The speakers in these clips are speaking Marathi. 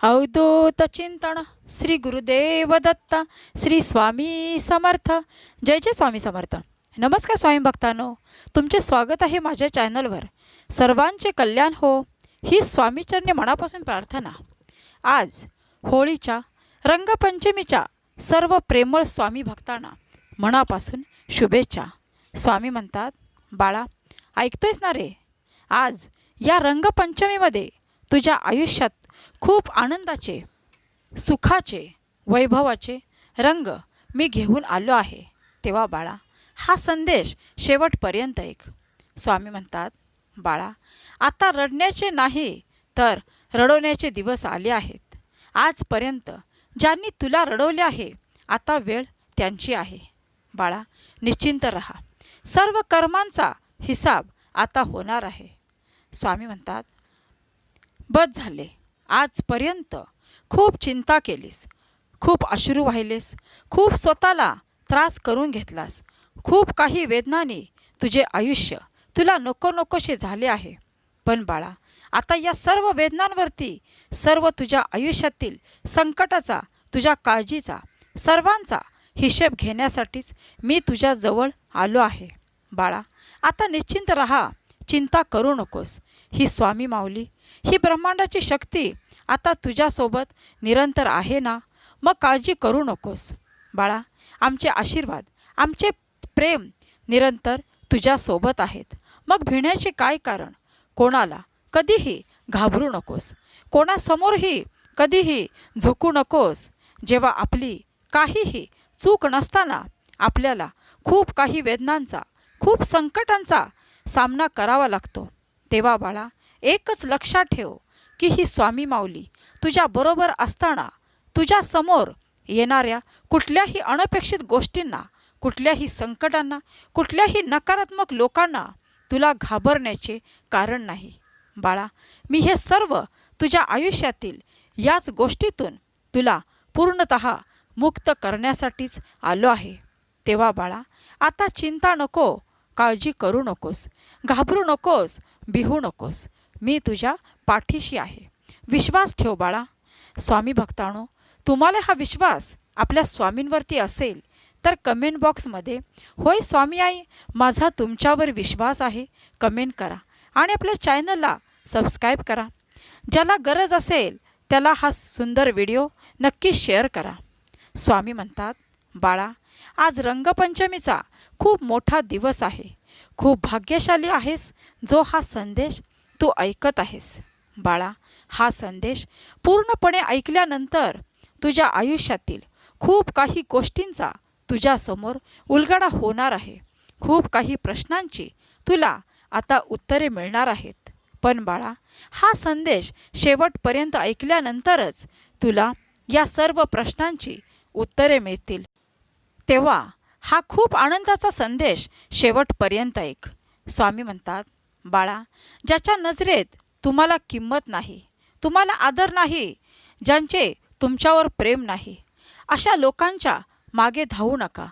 अवधूत चिंतन श्री गुरुदेव दत्त श्री स्वामी समर्थ जय जय स्वामी समर्थ नमस्कार स्वामी भक्तांनो तुमचे स्वागत आहे माझ्या चॅनलवर सर्वांचे कल्याण हो ही स्वामीचरणी मनापासून प्रार्थना आज होळीच्या रंगपंचमीच्या सर्व प्रेमळ स्वामी भक्तांना मनापासून शुभेच्छा स्वामी म्हणतात बाळा ऐकतोयस ना रे आज या रंगपंचमीमध्ये तुझ्या आयुष्यात खूप आनंदाचे सुखाचे वैभवाचे रंग मी घेऊन आलो आहे. तेव्हा बाळा हा संदेश शेवटपर्यंत एक स्वामी म्हणतात बाळा आता रडण्याचे नाही तर रडवण्याचे दिवस आले आहेत. आजपर्यंत ज्यांनी तुला रडवले आहे आता वेळ त्यांची आहे. बाळा निश्चिंत रहा. सर्व कर्मांचा हिसाब आता होणार आहे. स्वामी म्हणतात बस झाले. आजपर्यंत खूप चिंता केलीस. खूप अश्रू वाहिलेस. खूप स्वतःला त्रास करून घेतलास. खूप काही वेदनाने तुझे आयुष्य तुला नको नकोसे झाले आहे. पण बाळा आता या सर्व वेदनांवरती सर्व तुझ्या आयुष्यातील संकटाचा तुझ्या काळजीचा सर्वांचा हिशेब घेण्यासाठीच मी तुझ्याजवळ आलो आहे. बाळा आता निश्चिंत रहा. चिंता करू नकोस. ही स्वामी माऊली ही ब्रह्मांडाची शक्ती आता तुझ्यासोबत निरंतर आहे ना? मग काळजी करू नकोस. बाळा आमचे आशीर्वाद आमचे प्रेम निरंतर तुझ्यासोबत आहेत. मग भिण्याचे काय कारण? कोणाला कधीही घाबरू नकोस. कोणासमोरही कधीही झुकू नकोस. जेव्हा आपली काहीही चूक नसताना आपल्याला खूप काही वेदनांचा खूप संकटांचा सामना करावा लागतो. तेव्हा बाळा एकच लक्षात ठेव की ही स्वामी माऊली तुझ्याबरोबर असताना तुझ्यासमोर येणाऱ्या कुठल्याही अनपेक्षित गोष्टींना कुठल्याही संकटांना कुठल्याही नकारात्मक लोकांना तुला घाबरण्याचे कारण नाही. बाळा मी हे सर्व तुझ्या आयुष्यातील याच गोष्टीतून तुला पूर्णत मुक्त करण्यासाठीच आलो आहे. तेव्हा बाळा आता चिंता नको काळजी करू नकोस. घाबरू नकोस. बिहू नकोस. मी तुझ्या पाठीशी आहे. विश्वास ठेव बाळा. स्वामी भक्तानो तुम्हाला हा विश्वास आपल्या स्वामींवरती असेल तर कमेंट बॉक्समध्ये होय स्वामी आई माझा तुमच्यावर विश्वास आहे कमेंट करा आणि आपल्या चॅनलला सबस्क्राईब करा. ज्याला गरज असेल त्याला हा सुंदर व्हिडिओ नक्की शेअर करा. स्वामी म्हणतात बाळा आज रंगपंचमीचा खूप मोठा दिवस आहे. खूप भाग्यशाली आहेस जो हा संदेश तू ऐकत आहेस. बाळा हा संदेश पूर्णपणे ऐकल्यानंतर तुझ्या आयुष्यातील खूप काही गोष्टींचा तुझ्यासमोर उलगडा होणार आहे. खूप काही प्रश्नांची तुला आता उत्तरे मिळणार आहेत. पण बाळा हा संदेश शेवटपर्यंत ऐकल्यानंतरच तुला या सर्व प्रश्नांची उत्तरे मिळतील. तेव्हा हा खूप आनंदाचा संदेश शेवटपर्यंत ऐक स्वामी म्हणतात बाळा ज्याच्या नजरेत तुम्हाला किंमत नाही तुम्हाला आदर नाही ज्यांचे तुमच्यावर प्रेम नाही अशा लोकांच्या मागे धावू नका.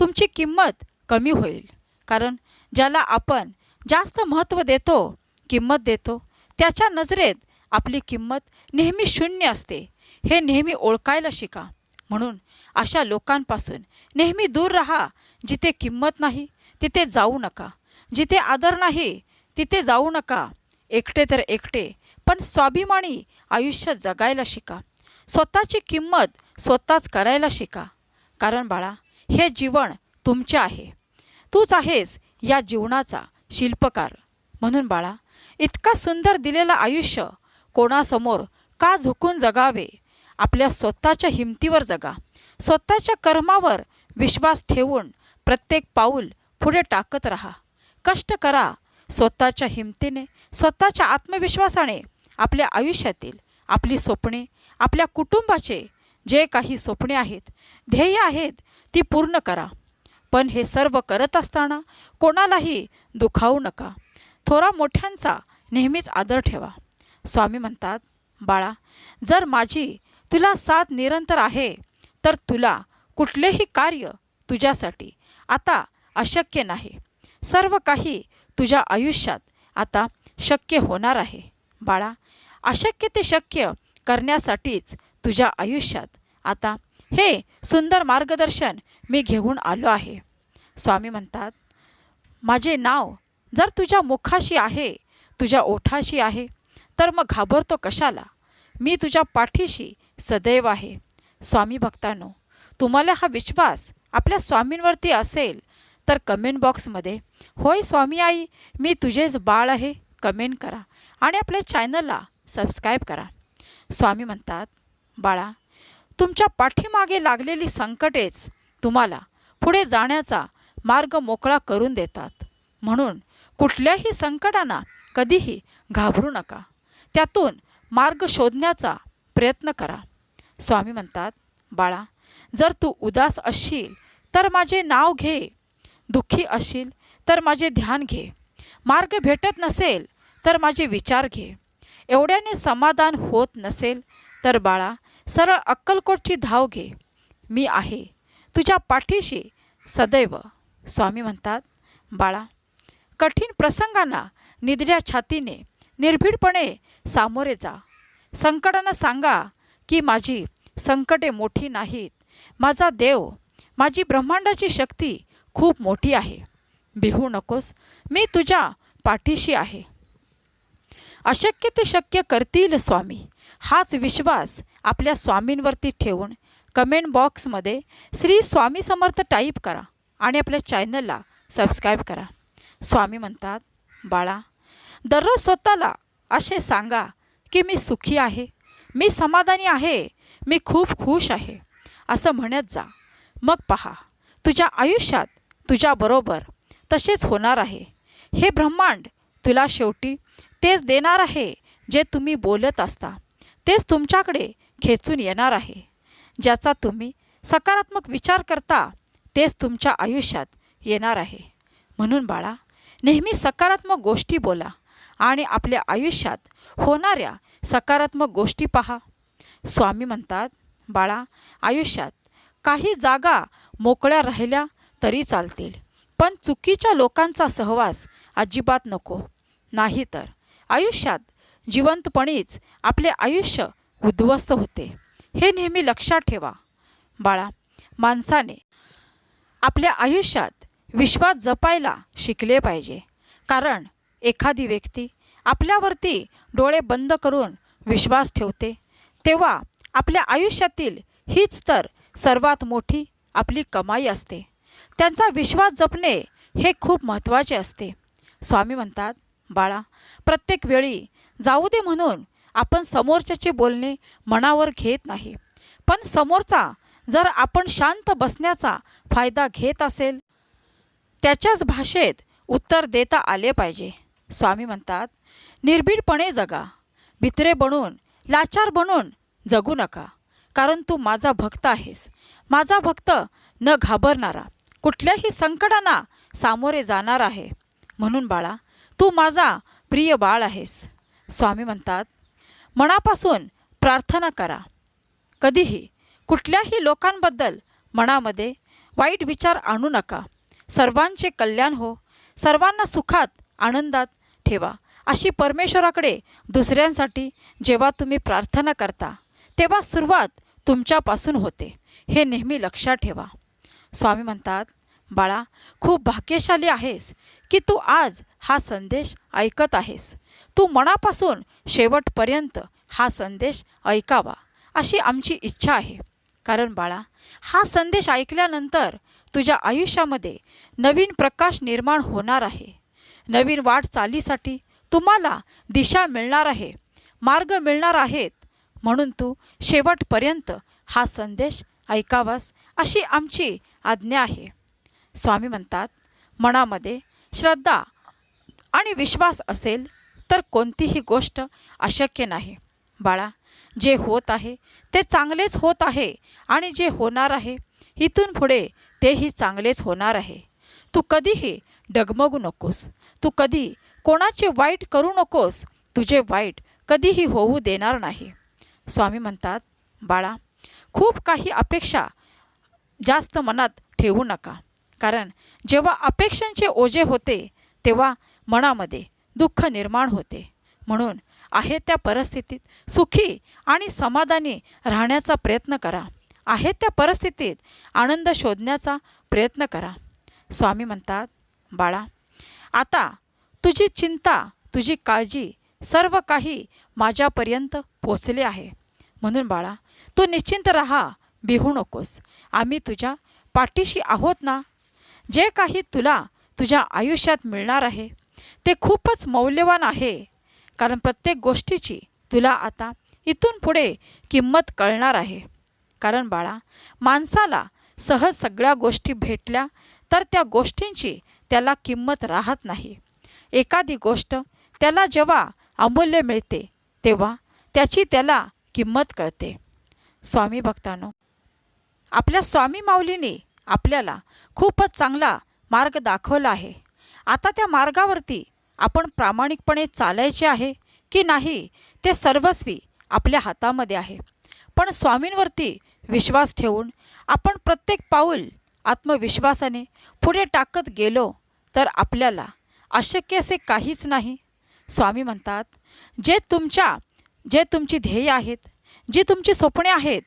तुमची किंमत कमी होईल. कारण ज्याला आपण जास्त महत्त्व देतो किंमत देतो त्याच्या नजरेत आपली किंमत नेहमी शून्य असते. हे नेहमी ओळखायला शिका. म्हणून अशा लोकांपासून. नेहमी दूर राहा जिथे किंमत नाही तिथे जाऊ नका. जिथे आदर नाही तिथे जाऊ नका. एकटे तर एकटे पण स्वाभिमानी आयुष्य जगायला शिका. स्वतःची किंमत स्वतःच करायला शिका. कारण बाळा हे जीवन तुमचे आहे. तूच आहेस या जीवनाचा शिल्पकार. म्हणून बाळा इतका सुंदर दिलेलं आयुष्य कोणासमोर का झुकून जगावे? आपल्या स्वतःच्या हिमतीवर जगा. स्वतःच्या कर्मावर विश्वास ठेवून प्रत्येक पाऊल पुढे टाकत राहा. कष्ट करा. स्वतःच्या हिमतीने स्वतःच्या आत्मविश्वासाने आपल्या आयुष्यातील आपली स्वप्ने आपल्या कुटुंबाचे जे काही स्वप्ने आहेत ध्येय आहेत ती पूर्ण करा. पण हे सर्व करत असताना कोणालाही दुखावू नका. थोरा मोठ्यांचा नेहमीच आदर ठेवा. स्वामी म्हणतात बाळा जर माझी तुला साथ निरंतर आहे तर तुला कुठलेही कार्य तुझ्यासाठी आता अशक्य नाही. सर्व काही तुझ्या आयुष्यात आता शक्य होणार आहे. बाळा अशक्य ते शक्य करण्यासाठीच तुझ्या आयुष्यात आता हे सुंदर मार्गदर्शन मी घेऊन आलो आहे. स्वामी म्हणतात माझे नाव जर तुझ्या मुखाशी आहे तुझ्या ओठाशी आहे तर मग घाबरतो कशाला? मी तुझ्या पाठीशी सदैव आहे. स्वामी भक्तांनो तुम्हाला हा विश्वास आपल्या स्वामींवरती असेल तर कमेंट बॉक्समध्ये होय स्वामी आई मी तुझेच बाळ आहे कमेंट करा आणि आपल्या चॅनलला सबस्क्राईब करा. स्वामी म्हणतात बाळा तुमच्या पाठीमागे लागलेली संकटेच तुम्हाला पुढे जाण्याचा मार्ग मोकळा करून देतात. म्हणून कुठल्याही संकटांना कधीही घाबरू नका. त्यातून मार्ग शोधण्याचा प्रयत्न करा. स्वामी म्हणतात बाळा जर तू उदास असशील तर माझे नाव घे. दुःखी असशील तर माझे ध्यान घे. मार्ग भेटत नसेल तर माझे विचार घे. एवढ्याने समाधान होत नसेल तर बाळा सरळ अक्कलकोटची धाव घे. मी आहे. तुझ्या पाठीशी सदैव. स्वामी म्हणतात बाळा कठीण प्रसंगांना निदऱ्या छातीने निर्भीडपणे सामोरे जा. संकटांना सांगा की माझी संकटे मोठी नाहीत. माझा देव माझी ब्रह्मांडाची शक्ती खूप मोठी आहे. बिहू नकोस मी तुझ्या पाठीशी आहे. अशक्य ते शक्य करतील स्वामी. हाच विश्वास आपल्या स्वामींवरती ठेवून कमेंट बॉक्समध्ये श्री स्वामी समर्थ टाईप करा आणि आपल्या चॅनलला सबस्क्राईब करा. स्वामी म्हणतात बाळा दररोज स्वतःला असे सांगा की मी सुखी आहे. मी समाधानी आहे. मी खूप खुश आहे. असं म्हणत जा. मग पहा तुझ्या आयुष्यात तुझ्याबरोबर तसेच होणार आहे. हे ब्रह्मांड तुला शेवटी तेच देणार आहे जे तुम्ही बोलत असता. तेच तुमच्याकडे खेचून येणार आहे. ज्याचा तुम्ही सकारात्मक विचार करता तेच तुमच्या आयुष्यात येणार आहे. म्हणून बाळा नेहमी सकारात्मक गोष्टी बोला. आणि आपल्या आयुष्यात होणाऱ्या सकारात्मक गोष्टी पहा. स्वामी म्हणतात बाळा आयुष्यात काही जागा मोकळ्या राहिल्या तरी चालतील पण चुकीच्या लोकांचा सहवास अजिबात नको. नाही तर आयुष्यात जिवंतपणीच आपले आयुष्य उद्ध्वस्त होते. हे नेहमी लक्षात ठेवा. बाळा माणसाने आपल्या आयुष्यात विश्वास जपायला शिकले पाहिजे. कारण एखादी व्यक्ती आपल्यावरती डोळे बंद करून विश्वास ठेवते तेव्हा आपल्या आयुष्यातील हीच तर सर्वात मोठी आपली कमाई असते. त्यांचा विश्वास जपणे हे खूप महत्त्वाचे असते. स्वामी म्हणतात बाळा प्रत्येक वेळी जाऊ दे म्हणून आपण समोरच्याचे बोलणे मनावर घेत नाही. पण समोरचा जर आपण शांत बसण्याचा फायदा घेत असेल त्याच्याच भाषेत उत्तर देता आले पाहिजे. स्वामी म्हणतात निर्भीडपणे जगा भित्रे बनून लाचार बनून जगू नका कारण तू माझा भक्त आहेस. माझा भक्त न घाबरणारा कुठल्याही संकटांना सामोरे जाणार आहे. म्हणून बाळा तू माझा प्रिय बाळ आहेस. स्वामी म्हणतात मनापासून प्रार्थना करा. कधीही कुठल्याही लोकांबद्दल मनामध्ये वाईट विचार आणू नका. सर्वांचे कल्याण हो सर्वांना सुखात आनंदात ठेवा. अशी परमेश्वराकडे दुसऱ्यांसाठी जेव्हा तुम्ही प्रार्थना करता तेव्हा सुरुवात तुमच्यापासून होते. हे नेहमी लक्षात ठेवा. स्वामी म्हणतात बाळा खूप भाग्यशाली आहेस की तू आज हा संदेश ऐकत आहेस. तू मनापासून शेवटपर्यंत हा संदेश ऐकावा अशी आमची इच्छा आहे. कारण बाळा हा संदेश ऐकल्यानंतर तुझ्या आयुष्यामध्ये नवीन प्रकाश निर्माण होणार आहे. नवीन वाटचालीसाठी तुम्हाला दिशा मिळणार आहे. मार्ग मिळणार आहेत. म्हणून तू शेवटपर्यंत हा संदेश ऐकावास अशी आमची आज्ञा आहे. स्वामी म्हणतात मनामध्ये श्रद्धा आणि विश्वास असेल तर कोणतीही गोष्ट अशक्य नाही. बाळा जे होत आहे ते चांगलेच होत आहे आणि जे होणार आहे इथून पुढे तेही चांगलेच होणार आहे. तू कधीही डगमगू नकोस. तू कधी कोणाचे वाईट करू नकोस तुझे वाईट कधीही होऊ देणार नाही. स्वामी म्हणतात बाळा खूप काही अपेक्षा जास्त मनात ठेवू नका. कारण जेव्हा अपेक्षांचे ओझे होते तेव्हा मनामध्ये दुःख निर्माण होते. म्हणून आहे त्या परिस्थितीत सुखी आणि समाधानी राहण्याचा प्रयत्न करा. आहे त्या परिस्थितीत आनंद शोधण्याचा प्रयत्न करा. स्वामी म्हणतात बाळा आता तुझी चिंता तुझी काळजी सर्व काही माझ्यापर्यंत पोचले आहे. म्हणून बाळा तू निश्चिंत राहा बिहू नकोस. आम्ही तुझ्या पाठीशी आहोत ना? जे काही तुला तुझ्या आयुष्यात मिळणार आहे ते खूपच मौल्यवान आहे. कारण प्रत्येक गोष्टीची तुला आता इथून पुढे किंमत कळणार आहे. कारण बाळा माणसाला सहज सगळ्या गोष्टी भेटल्या तर त्या गोष्टींची त्याला किंमत राहत नाही. एखादी गोष्ट त्याला जेव्हा अमूल्य मिळते तेव्हा त्याची त्याला किंमत कळते. स्वामी भक्तांनो आपल्या स्वामी माऊलीने आपल्याला खूपच चांगला मार्ग दाखवला आहे. आता त्या मार्गावरती आपण प्रामाणिकपणे चालायचे आहे की नाही ते सर्वस्वी आपल्या हातामध्ये आहे. पण स्वामींवरती विश्वास ठेवून आपण प्रत्येक पाऊल आत्मविश्वासाने पुढे टाकत गेलो तर आपल्याला अशक्य असे काहीच नाही. स्वामी म्हणतात जे तुमच्या जे तुमची ध्येय आहेत जी तुमची स्वप्ने आहेत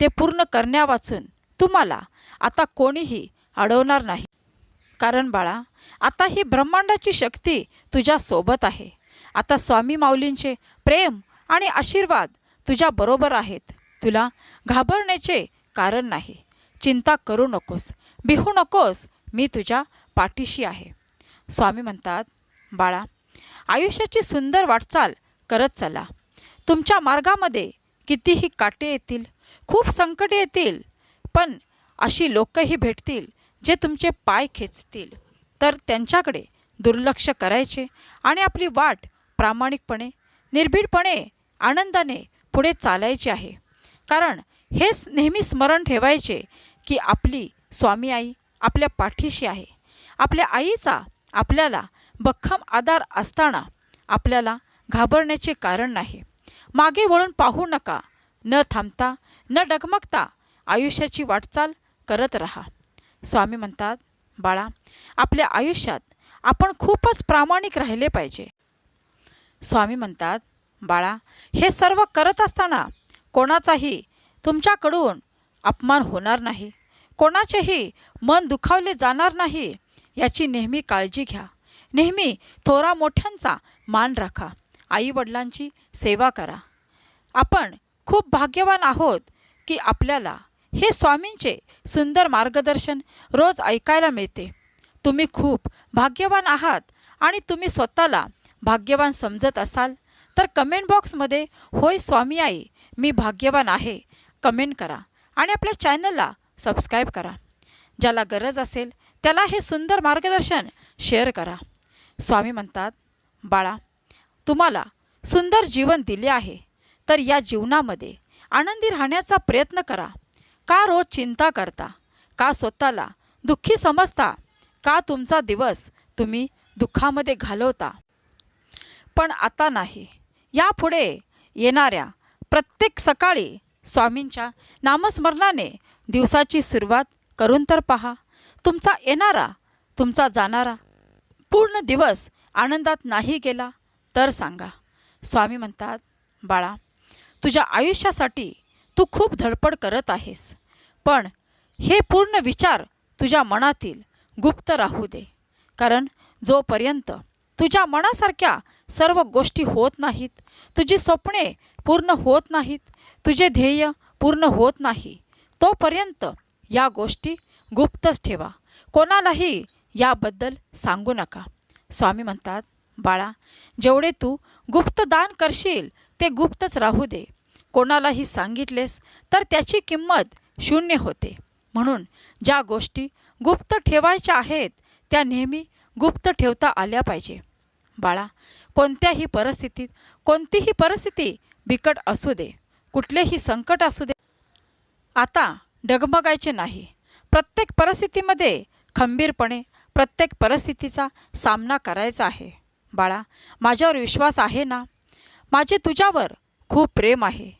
ते पूर्ण करण्यावाचून तुम्हाला आता कोणीही अडवणार नाही. कारण बाळा आता ही ब्रह्मांडाची शक्ती तुझ्या सोबत आहे. आता स्वामी माऊलींचे प्रेम आणि आशीर्वाद तुझ्या बरोबर आहेत. तुला घाबरण्याचे कारण नाही. चिंता करू नकोस. भिहू नकोस. मी तुझ्या पाठीशी आहे. स्वामी म्हणतात बाळा आयुष्याची सुंदर वाटचाल करत चला. तुमच्या मार्गामध्ये कितीही काटे येतील खूप संकटे येतील पण अशी लोकही भेटतील जे तुमचे पाय खेचतील. तर त्यांच्याकडे दुर्लक्ष करायचे आणि आपली वाट प्रामाणिकपणे निर्भीडपणे आनंदाने पुढे चालायची आहे. कारण हेच नेहमी स्मरण ठेवायचे की आपली स्वामी आई आपल्या पाठीशी आहे. आपल्या आईचा आपल्याला बख्खम आधार असताना आपल्याला घाबरण्याचे कारण नाही. मागे वळून पाहू नका. न थांबता न डगमगता आयुष्याची वाटचाल करत राहा. स्वामी म्हणतात बाळा आपल्या आयुष्यात आपण खूपच प्रामाणिक राहिले पाहिजे. स्वामी म्हणतात बाळा हे सर्व करत असताना कोणाचाही तुमच्याकडून अपमान होणार नाही. कोणाचेही मन दुखावले जाणार नाही याची नेहमी काळजी घ्या. नेहमी थोरा मोठ्यांचा मान राखा. आईवडिलांची सेवा करा. आपण खूप भाग्यवान आहोत की आपल्याला हे स्वामींचे सुंदर मार्गदर्शन रोज ऐकायला मिळते. तुम्ही खूप भाग्यवान आहात आणि तुम्ही स्वतःला भाग्यवान समजत असाल तर कमेंट बॉक्समध्ये होय स्वामी आई मी भाग्यवान आहे. कमेंट करा आणि आपल्या चॅनलला सबस्क्राईब करा. ज्याला गरज असेल त्याला हे सुंदर मार्गदर्शन शेअर करा. स्वामी म्हणतात बाळा तुम्हाला सुंदर जीवन दिले आहे तर या जीवनामध्ये आनंदी राहण्याचा प्रयत्न करा. का रोज चिंता करता? का स्वतःला दुःखी समजता? का तुमचा दिवस तुम्ही दुःखामध्ये घालवता? पण आता नाही. यापुढे येणाऱ्या प्रत्येक सकाळी स्वामींच्या नामस्मरणाने दिवसाची सुरुवात करून तर पहा. तुमचा येणारा तुमचा जाणारा पूर्ण दिवस आनंदात नाही गेला तर सांगा. स्वामी म्हणतात बाळा तुझ्या आयुष्यासाठी तू खूप धडपड करत आहेस. पण हे पूर्ण विचार तुझ्या मनातील गुप्त राहू दे. कारण जोपर्यंत तुझ्या मनासारख्या सर्व गोष्टी होत नाहीत तुझी स्वप्ने पूर्ण होत नाहीत तुझे ध्येय पूर्ण होत नाही तोपर्यंत या गोष्टी गुप्तच ठेवा. कोणालाही याबद्दल सांगू नका. स्वामी म्हणतात बाळा जेवढे तू गुप्त दान करशील ते गुप्तच राहू दे. कोणालाही सांगितलेस तर त्याची किंमत शून्य होते. म्हणून ज्या गोष्टी गुप्त ठेवायच्या आहेत त्या नेहमी गुप्त ठेवता आल्या पाहिजे. बाळा कोणत्याही परिस्थितीत कोणतीही परिस्थिती बिकट असू दे. कुठलेही संकट असू दे. आता डगमगायचे नाही. प्रत्येक परिस्थितीमध्ये खंबीरपणे प्रत्येक परिस्थितीचा सामना करायचा आहे. बाळा माझ्यावर विश्वास आहे ना? माझे तुझ्यावर खूप प्रेम आहे.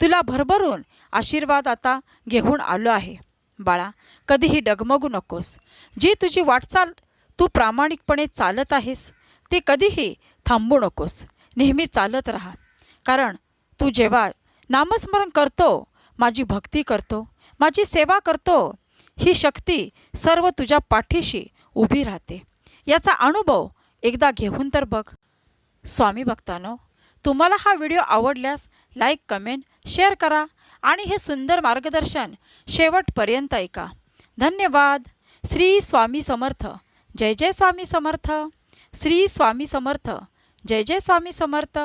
तुला भरभरून आशीर्वाद आता घेऊन आलो आहे. बाळा कधीही डगमगू नकोस. जी तुझी वाटचाल तू प्रामाणिकपणे चालत आहेस ती कधीही थांबू नकोस. नेहमी चालत राहा. कारण तू जेव्हा नामस्मरण करतो माझी भक्ती करतो माझी सेवा करतो ही शक्ती सर्व तुझ्या पाठीशी उभी राहते. याचा अनुभव एकदा घेऊन तर बघ. स्वामी भक्तानो तुम्हाला हा व्हिडिओ आवडल्यास लाईक कमेंट शेअर करा आणि हे सुंदर मार्गदर्शन शेवटपर्यंत ऐका. धन्यवाद. श्री स्वामी समर्थ. जय जय स्वामी समर्थ. श्री स्वामी समर्थ. जय जय स्वामी समर्थ.